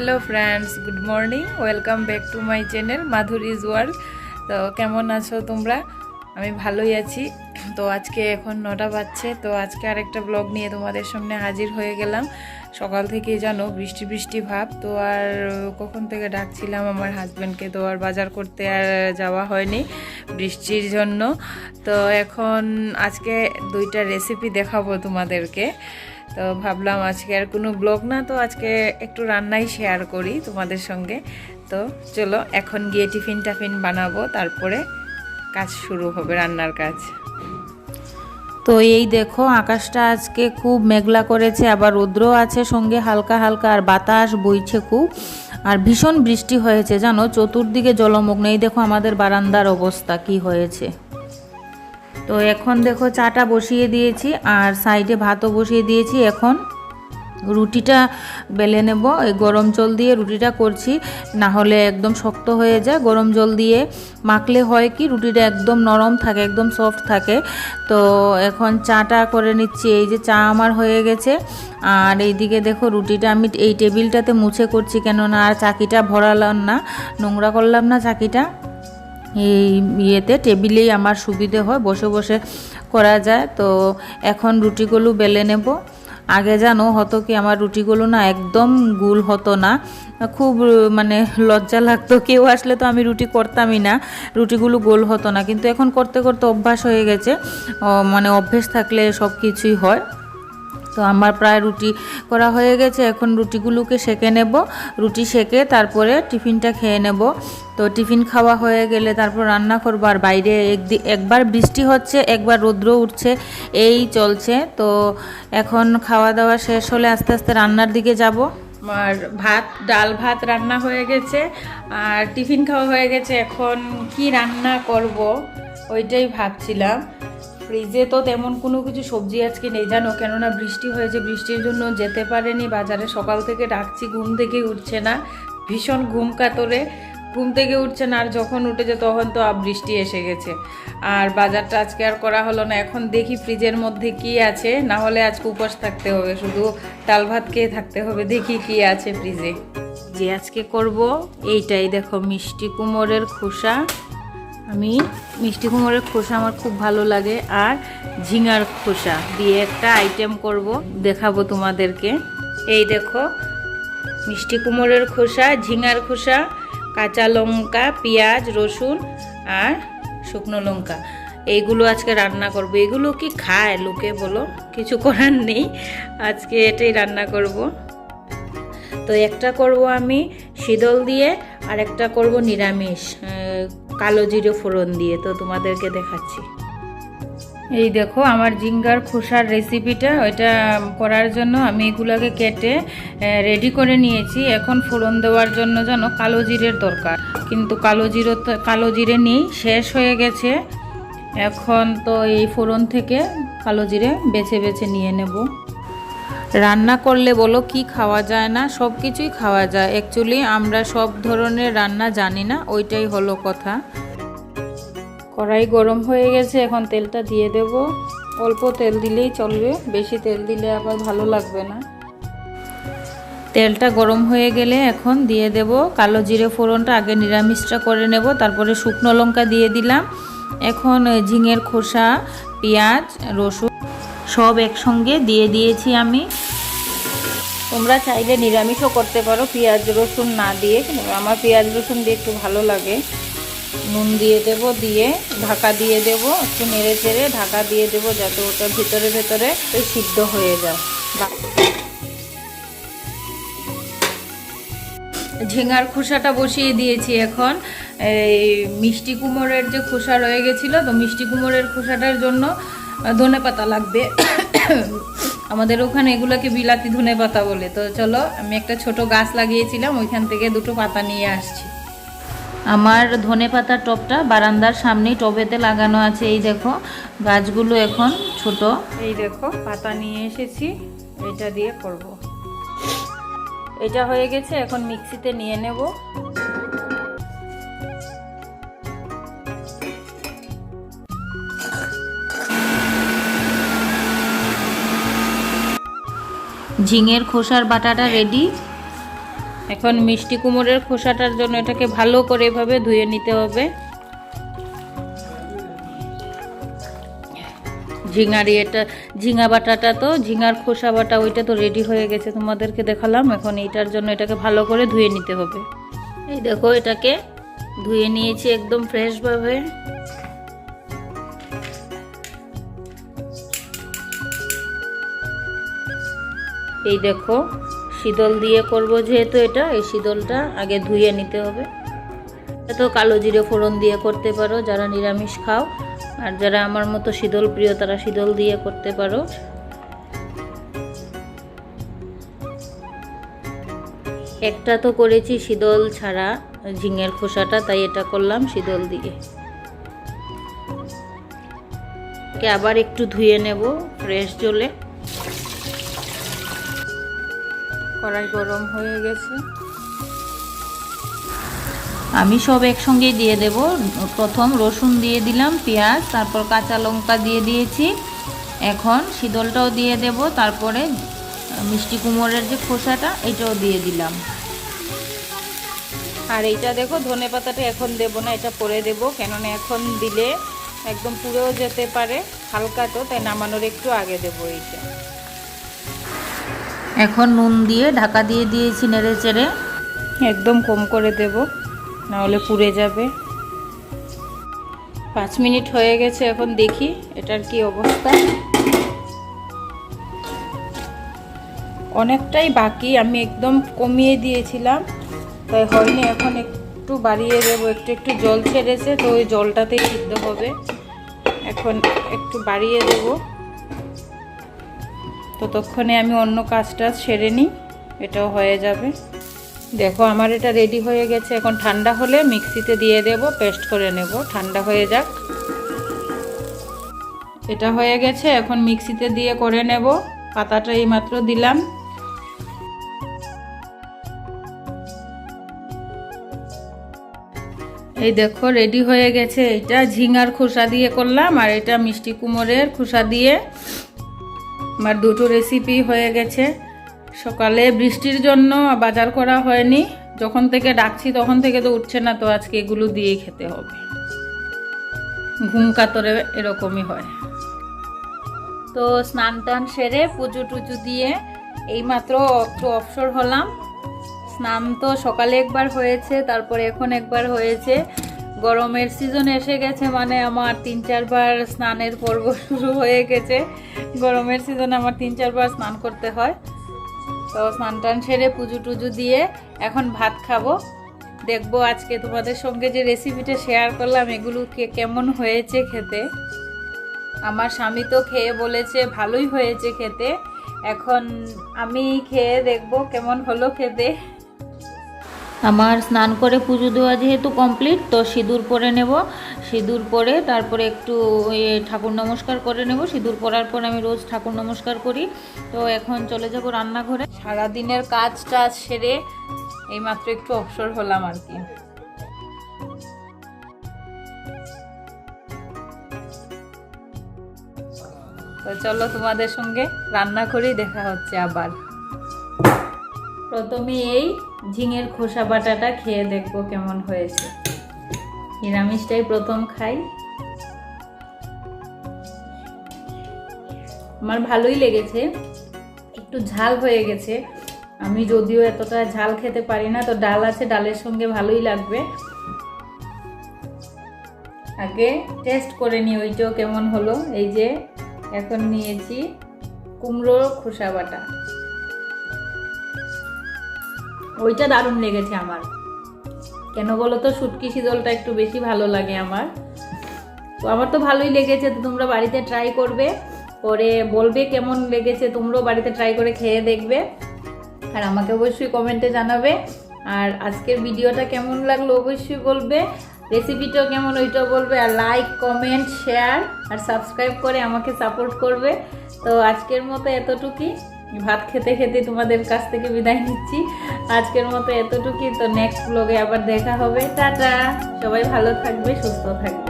Hello friends good morning welcome back to my channel Madhuri's world তো কেমন আছো তোমরা? আমি ভালোই আছি। তো আজকে এখন নটা বাজছে। তো আজকে আরেকটা ব্লগ নিয়ে তোমাদের সামনে হাজির হয়ে গেলাম। সকাল থেকেই জানো, বৃষ্টি বৃষ্টি ভাব। তো আর কখন থেকে ডাকছিলাম আমার হাজব্যান্ডকে তো আর বাজার করতে আর যাওয়া হয়নি বৃষ্টির জন্য। তো এখন আজকে দুইটা রেসিপি দেখাবো তোমাদেরকে। তো ভাবলাম আজকে আর কোনো ব্লগ না, তো আজকে একটু রান্নাই শেয়ার করি তোমাদের সঙ্গে। তো চলো, এখন গিয়ে টিফিন টাফিন বানাবো, তারপরে কাজ শুরু হবে, রান্নার কাজ। তো এই দেখো, আকাশটা আজকে খুব মেঘলা করেছে, আবার রৌদ্র আছে সঙ্গে হালকা হালকা, আর বাতাস বইছে খুব। আর ভীষণ বৃষ্টি হয়েছে, জানো? চতুর্দিকে জলমগ্ন। এই দেখো আমাদের বারান্দার অবস্থা, কি হয়েছে। তো এখন দেখো চাটা বসিয়ে দিয়েছি আর সাইডে ভাতও বসিয়ে দিয়েছি। এখন রুটিটা বেলে নেব। এই গরম জল দিয়ে রুটিটা করছি। না হলে একদম শক্ত হয়ে যায়। গরম জল দিয়ে মাখলে হয় কি, রুটিটা একদম নরম থাকে, একদম সফট থাকে। তো এখন চাটা করে নিচ্ছি। এই যে চা আমার হয়ে গেছে। আর এইদিকে দেখো রুটিটা আমি এই টেবিলটাতে মুছে করছি। কেননা আর চাকিটা ভরালাম না। নোংরা করলাম না চাকিটা। এই ইয়েতে টেবিলেই আমার সুবিধে হয়, বসে বসে করা যায়। তো এখন রুটিগুলো বেলে নেব। আগে জানো, হতো কি আমার রুটিগুলো না একদম গুল হতো না। খুব মানে লজ্জা লাগতো, কেউ আসলে তো আমি রুটি করতামই না। রুটিগুলো গোল হতো না। কিন্তু এখন করতে করতে অভ্যাস হয়ে গেছে। মানে অভ্যেস থাকলে সব কিছুই হয়। তো আমার প্রায় রুটি করা হয়ে গেছে, এখন রুটিগুলোকে সেকে নেব। রুটি সেকে তারপরে টিফিনটা খেয়ে নেব। তো টিফিন খাওয়া হয়ে গেলে তারপর রান্না করব। আর বাইরে একদি- একবার বৃষ্টি হচ্ছে, একবার রৌদ্র উঠছে, এই চলছে। তো এখন খাওয়া দাওয়া শেষ হলে আস্তে আস্তে রান্নার দিকে যাব। আর ভাত, ডাল ভাত রান্না হয়ে গেছে। আর টিফিন খাওয়া হয়ে গেছে। এখন কি রান্না করব, ওইটাই ভাবছিলাম। ফ্রিজে তো তেমন কোনো কিছু সবজি আজকে নেই জানো, কেননা বৃষ্টি হয়েছে, বৃষ্টির জন্য যেতে পারেনি, বাজারে সকাল থেকে ডাকছি, ঘুম থেকে উঠছে না, ভীষণ ঘুম কাতরে, ঘুম থেকে উঠছে না, আর যখন উঠেছে তখন তো বৃষ্টি এসে গেছে। আর বাজারটা আজকে আর করা হলো না, এখন দেখি ফ্রিজের মধ্যে কি আছে, না হলে আজকে উপোস থাকতে হবে, শুধু ডাল ভাত খেয়ে থাকতে হবে, দেখি কি আছে ফ্রিজে। যে আজকে করব, এইটাই দেখো, মিষ্টি কুমোরের খোসা আমি মিষ্টি কুমোরের খোসা আমার খুব ভালো লাগে আর ঝিঙার খোসা দিয়ে একটা আইটেম করব, দেখাবো তোমাদেরকে। এই দেখো, মিষ্টি কুমোরের খোসা, ঝিঙার খোসা, কাঁচা লঙ্কা, পেঁয়াজ, রসুন আর শুকনো লঙ্কা। এইগুলো আজকে রান্না করব। এগুলো কি খায় লোকে বলো? কিছু করার নেই। আজকে এটাই রান্না করব। তো একটা করব আমি শীতল দিয়ে, আর একটা করব নিরামিষ। কালো জিরে ফোড়ন দিয়ে, তো তোমাদেরকে দেখাচ্ছি। এই দেখো, আমার জিঙ্গার খোসার রেসিপিটা ওইটা করার জন্য আমি এগুলাকে কেটে রেডি করে নিয়েছি। এখন ফোড়ন দেওয়ার জন্য যেন কালো জিরের দরকার। কিন্তু কালো জিরো কালো জিরে নেই, শেষ হয়ে গেছে। এখন তো এই ফোড়ন থেকে কালো জিরে বেছে বেছে নিয়ে নেব। রান্না করলে বলো কি খাওয়া যায় না, সব কিছুই খাওয়া যায়। অ্যাকচুয়ালি আমরা সব ধরনের রান্না জানি না, ওইটাই হলো কথা। কড়াই গরম হয়ে গেছে, এখন তেলটা দিয়ে দেব। অল্প তেল দিলেই চলবে, বেশি তেল দিলে আবার ভালো লাগবে না। তেলটা গরম হয়ে গেলে এখন দিয়ে দেব। কালো জিরে ফোড়নটা আগে নিরামিষটা করে নেব, তারপরে শুকনো লঙ্কা দিয়ে দিলাম। এখন ঝিঙের খোসা, পেঁয়াজ, রসুন সব একসঙ্গে দিয়ে দিয়েছি আমি। তোমরা চাইলে নিরামিষও করতে পারো, পেঁয়াজ, রসুন না দিয়ে। আমার পেঁয়াজ, রসুন দিয়ে একটু ভালো লাগে। নুন দিয়ে দেব, দিয়ে ঢাকা দিয়ে দেব, একটু নেড়ে চেড়ে ঢাকা দিয়ে দেব, যাতে ওটা ভিতরে ভেতরে সিদ্ধ হয়ে যায়। ঝিঙার খোসাটা বসিয়ে দিয়েছি এখন। এই মিষ্টি কুমোরের যে খোসা রয়ে গেছিল, তো মিষ্টি কুমোরের খোসাটার জন্য ধনে পাতা লাগবে। আমাদের ওখানে এগুলোকে বিলাতি ধনে পাতা বলে। তো চলো, আমি একটা ছোট গাছ লাগিয়েছিলাম, ওইখান থেকে দুটো পাতা নিয়ে আসছি। আমার ধনে পাতার টবটা বারান্দার সামনেই টবেতে লাগানো আছে। এই দেখো, গাছগুলো এখন ছোট। এই দেখো, পাতা নিয়ে এসেছি। এটা দিয়ে করব। এটা হয়ে গেছে, এখন মিক্সিতে নিয়ে নেব। ঝিঙের খোসার বাটাটা রেডি এখন মিষ্টি কুমড়ের খোসাটার জন্য এটাকে ভালো করে এভাবে ধুয়ে নিতে হবে। ঝিঙারি এটা, ঝিঙা বাটাটা তো, ঝিঙার খোসা বাটা, ওইটা তো রেডি হয়ে গেছে তোমাদেরকে দেখালাম। এখন এইটার জন্য এটাকে ভালো করে ধুয়ে নিতে হবে। এই দেখো, এটাকে ধুয়ে নিয়েছি একদম ফ্রেশভাবে এই দেখো, শীতল দিয়ে করব যেহেতু এটা, এই শীতলটা আগে ধুয়ে নিতে হবে। তো কালো জিরে ফোড়ন দিয়ে করতে পারো, যারা নিরামিষ খাও। আর যারা আমার মতো শীতল প্রিয়, তারা শীতল দিয়ে করতে পারো। একটা তো করেছি শীতল ছাড়া ঝিঙের খোসাটা, তাই এটা করলাম শীতল দিয়ে। আবার একটু ধুয়ে নেব, ফ্রেশ জলে। কড়াই গরম হয়ে গেছে। আমি সব একসঙ্গেই দিয়ে দেব। প্রথম রসুন দিয়ে দিলাম পেঁয়াজ তারপর কাঁচা লঙ্কা দিয়ে দিয়েছি। এখন শীতলটাও দিয়ে দেব তারপরে মিষ্টি কুমড়ের যে খোসাটা এটাও দিয়ে দিলাম। আর এইটা দেখো ধনে পাতাটা এখন দেব না এটা পরে দেব। কেননা এখন দিলে একদম পুড়েও যেতে পারে হালকা তো তাই নামানোর একটু আগে দেবো এইটা। এখন নুন দিয়ে ঢাকা দিয়ে দিয়েছি নেড়ে চেড়ে। একদম কম করে দেব, নাহলে পুড়ে যাবে। পাঁচ মিনিট হয়ে গেছে, এখন দেখি এটার কি অবস্থা। অনেকটাই বাকি, আমি একদম কমিয়ে দিয়েছিলাম। তাই হয়নি, এখন একটু বাড়িয়ে দেবো, একটু একটু জল ছেড়েছে, তো ওই জলটাতেই সিদ্ধ হবে। এখন একটু বাড়িয়ে দেব। ততক্ষণে আমি অন্য কাজটা সেরে নিই, এটাও হয়ে যাবে। দেখো, আমার এটা রেডি হয়ে গেছে। এখন ঠান্ডা হলে মিক্সিতে দিয়ে দেব পেস্ট করে নেব। ঠান্ডা হয়ে যাক। এটা হয়ে গেছে, এখন মিক্সিতে দিয়ে করে নেব। পাতাটা এইমাত্র দিলাম। এই দেখো রেডি হয়ে গেছে। এটা ঝিঙার খোসা দিয়ে করলাম, আর এটা মিষ্টি কুমোরের খোসা দিয়ে আমার দুটো রেসিপি হয়ে গেছে। সকালে বৃষ্টির জন্য বাজার করা হয়নি। যখন থেকে ডাকছি তখন থেকে তো উঠছে না, তো আজকে এগুলো দিয়েই খেতে হবে। ঘুম কাতরে এরকমই হয়। তো স্নান টান সেরে পুজো টুজো দিয়ে এইমাত্র একটু অবসর হলাম। স্নান তো সকালে একবার হয়েছে, তারপরে এখন একবার হয়েছে। গরমের সিজন এসে গেছে মানে আমার তিন চারবার স্নানের পর্ব শুরু হয়ে গেছে। গরমের সিজনে আমার তিন চারবার স্নান করতে হয়। তো স্নান টান সেরে পুজো টুজো দিয়ে এখন ভাত খাব। দেখব আজকে তোমাদের সঙ্গে যে রেসিপিটা শেয়ার করলাম, এগুলো কেমন হয়েছে খেতে। আমার স্বামী তো খেয়ে বলেছে ভালোই হয়েছে খেতে। এখন আমি খেয়ে দেখব কেমন হলো খেতে। আমার স্নান করে পুজো দেওয়া যেহেতু কমপ্লিট তো সিঁদুর পরে নেব। সিঁদুর পরে তারপরে একটু ঠাকুর নমস্কার করে নেব। সিঁদুর পরার পর আমি রোজ ঠাকুর নমস্কার করি। তো এখন চলে যাব রান্নাঘরে। সারাদিনের কাজ টাজ সেরে এইমাত্র একটু অবসর হলাম আর কি। তো চলো তোমাদের সঙ্গে রান্না করেই দেখা হচ্ছে আবার। প্রথমে এই ঝিঙের খোসা বাটাটা খেয়ে দেখব কেমন হয়েছে। নিরামিষটাই প্রথম খাই। আমার ভালোই লেগেছে। একটু ঝাল হয়ে গেছে। আমি যদিও এতটা ঝাল খেতে পারি না, তো ডাল আছে, ডালের সঙ্গে ভালোই লাগবে। আগে টেস্ট করে নি ওইটাও কেমন হলো। এই যে এখন নিয়েছি কুমড়োর খোসা বাটা। ওইটা দারুণ লেগেছে আমার। কেন বলো তো? শুটকি শীতলটা একটু বেশি ভালো লাগে আমার। তো আমার তো ভালোই লেগেছে, তো তোমরা বাড়িতে ট্রাই করবে। করে বলবে কেমন লেগেছে, তোমরাও বাড়িতে ট্রাই করে খেয়ে দেখবে। আর আমাকে অবশ্যই কমেন্টে জানাবে। আর আজকের ভিডিওটা কেমন লাগল অবশ্যই বলবে। রেসিপিটাও কেমন ওইটাও বলবে। আর লাইক কমেন্ট শেয়ার আর সাবস্ক্রাইব করে আমাকে সাপোর্ট করবে। তো আজকের মতো এতটুকুই। ভাত খেতে খেতে তোমাদের কাছ থেকে বিদায় নিচ্ছি। আজকের মতো এতটুকুই, তো নেক্সট ব্লগে আবার দেখা হবে। টাটা! সবাই ভালো থাকবে, সুস্থ থাকবে।